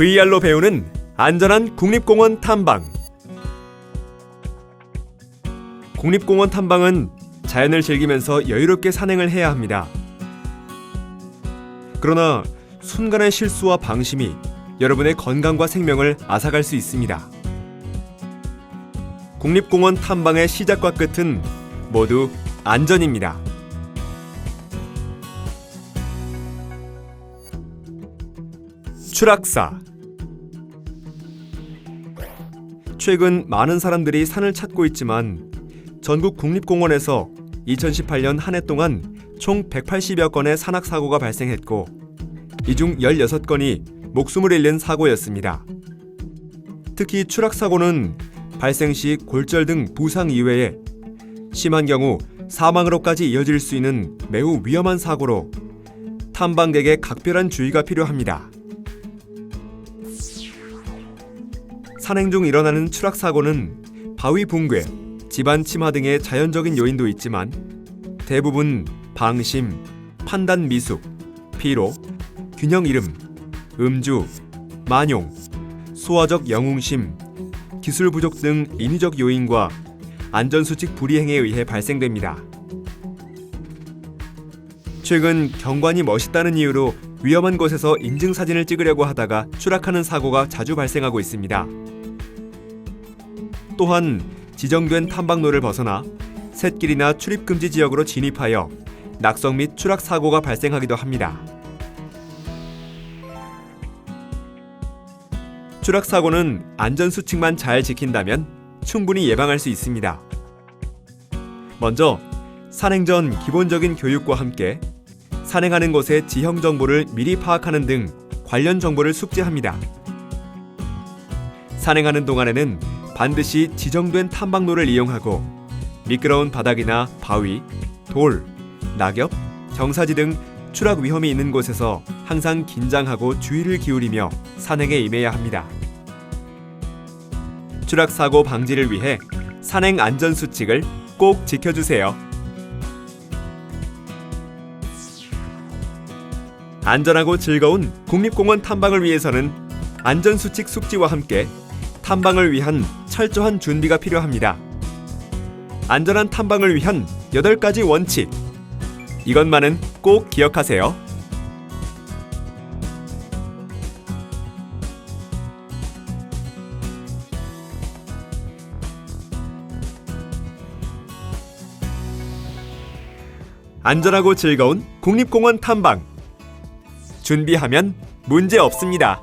VR로 배우는 안전한 국립공원 탐방. 국립공원 탐방은 자연을 즐기면서 여유롭게 산행을 해야 합니다. 그러나 순간의 실수와 방심이 여러분의 건강과 생명을 앗아갈 수 있습니다. 국립공원 탐방의 시작과 끝은 모두 안전입니다. 추락사 최근 많은 사람들이 산을 찾고 있지만 전국 국립공원에서 2018년 한 해 동안 총 180여 건의 산악 사고가 발생했고 이 중 16건이 목숨을 잃는 사고였습니다. 특히 추락 사고는 발생 시 골절 등 부상 이외에 심한 경우 사망으로까지 이어질 수 있는 매우 위험한 사고로 탐방객의 각별한 주의가 필요합니다. 산행 중 일어나는 추락 사고는 바위 붕괴, 집안 침하 등의 자연적인 요인도 있지만 대부분 방심, 판단 미숙, 피로, 균형 잃음, 음주, 만용, 소화적 영웅심, 기술 부족 등 인위적 요인과 안전수칙 불이행에 의해 발생됩니다. 최근 경관이 멋있다는 이유로 위험한 곳에서 인증 사진을 찍으려고 하다가 추락하는 사고가 자주 발생하고 있습니다. 또한 지정된 탐방로를 벗어나 샛길이나 출입 금지 지역으로 진입하여 낙성 및 추락 사고가 발생하기도 합니다. 추락 사고는 안전 수칙만 잘 지킨다면 충분히 예방할 수 있습니다. 먼저 산행 전 기본적인 교육과 함께 산행하는 곳의 지형 정보를 미리 파악하는 등 관련 정보를 숙지합니다. 산행하는 동안에는 반드시 지정된 탐방로를 이용하고 미끄러운 바닥이나 바위, 돌, 낙엽, 경사지 등 추락 위험이 있는 곳에서 항상 긴장하고 주의를 기울이며 산행에 임해야 합니다. 추락 사고 방지를 위해 산행 안전 수칙을 꼭 지켜주세요. 안전하고 즐거운 국립공원 탐방을 위해서는 안전 수칙 숙지와 함께 탐방을 위한 철저한 준비가 필요합니다. 안전한 탐방을 위한 8가지 원칙. 이것만은 꼭 기억하세요. 안전하고 즐거운 국립공원 탐방. 준비하면 문제 없습니다.